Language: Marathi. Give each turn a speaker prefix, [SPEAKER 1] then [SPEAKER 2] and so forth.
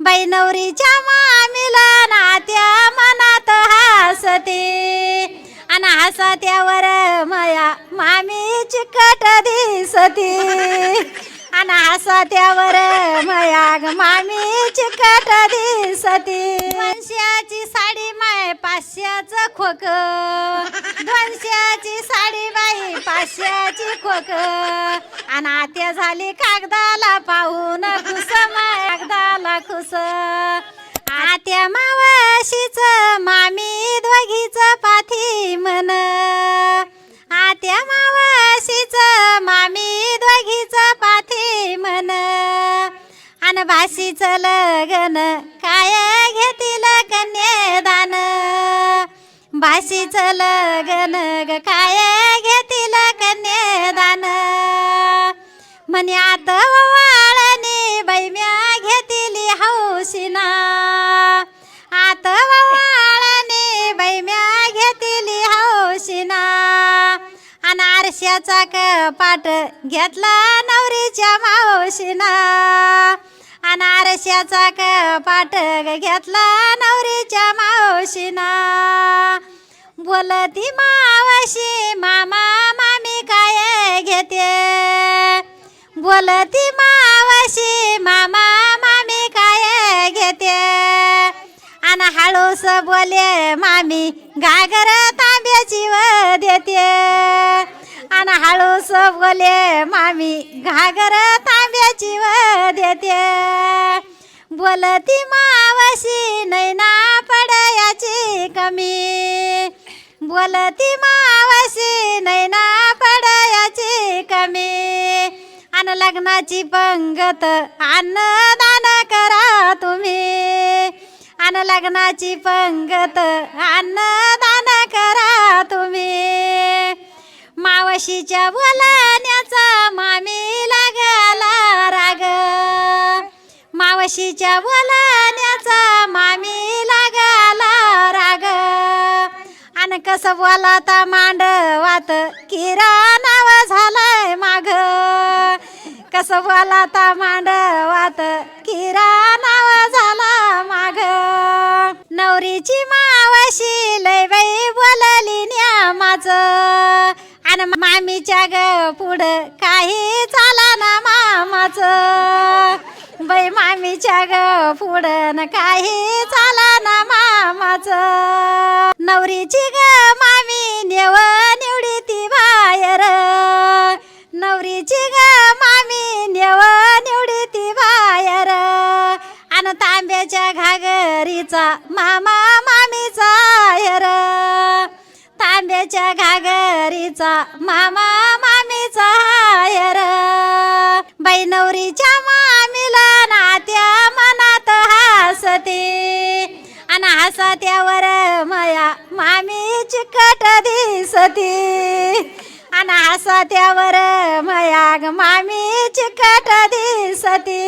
[SPEAKER 1] बाई नवरीच्या मामीला नात्या मनात हसते. आणि हसत्यावर मया मामी चिकट दिसते. आणि हसत्यावर मया मामी चिकट दिसते. दोनशेची साडी माय पाचशेचं खोक. दोनशेची साडी बाई पाचशेची खोक. आणि आत्या झाली कागदाला पाहून खुस माय खुस. आत्या मावशीच मामी दोघीच पाथी मन आत्या मावशीच मामी दोघीच पाथी मन अन भाशीचं लगन काय घेतील कन्यादान? भाषीच लगन ग काय घेतील कन्यादान? म्हणे आता कशाचा क कपाट घेतला नवरीच्या मावशीना? आणि क कपाट घेतला नवरीच्या मावशीना? बोलती मावशी मामा मामी काय घेते? बोलती मावशी मामा मामी काय घेते? आणि हळूस बोले मामी घागर तांब्याची व देते. आणि हळूस बोले मामी घागर तांब्याची व देते. बोलती मावशी नैना पडयाची कमी. बोलती मावशी नैना पडयाची कमी. अन लग्नाची पंगत अन्नदान करा तुम्ही. अन लग्नाची पंगत अन्नदान करा तुम्ही. मावशीच्या बोलण्याचा मामी लागला राग. मावशीच्या बोलण्याचा मामी लागला राग. आणि कसं बोलाता मांडवात किरा झालाय माग. कसं बोलाता मांडवात किरा नाव झाला माग. नवरीची मावशी मामीच्या ग पुढं काही चाला ना मामाच. बाई मामीच्या ग पुढं न काही चाला ना मामाच. नवरीची ग मामी नेव निवडी ती बाहेर. नवरीची ग मामी नेव निवडी ती बाहेर. आणि तांब्याच्या घागरीचा मामा मामीचा हेर तांब्याच्या घागरीचा मामा मामीचा हायर. बाई नवरीच्या मामीला नात्या मनात हसते. आणि हसत्यावर मया मामी चिकट दिसते. आणि हसत्यावर मया मामी चिकट दिसते.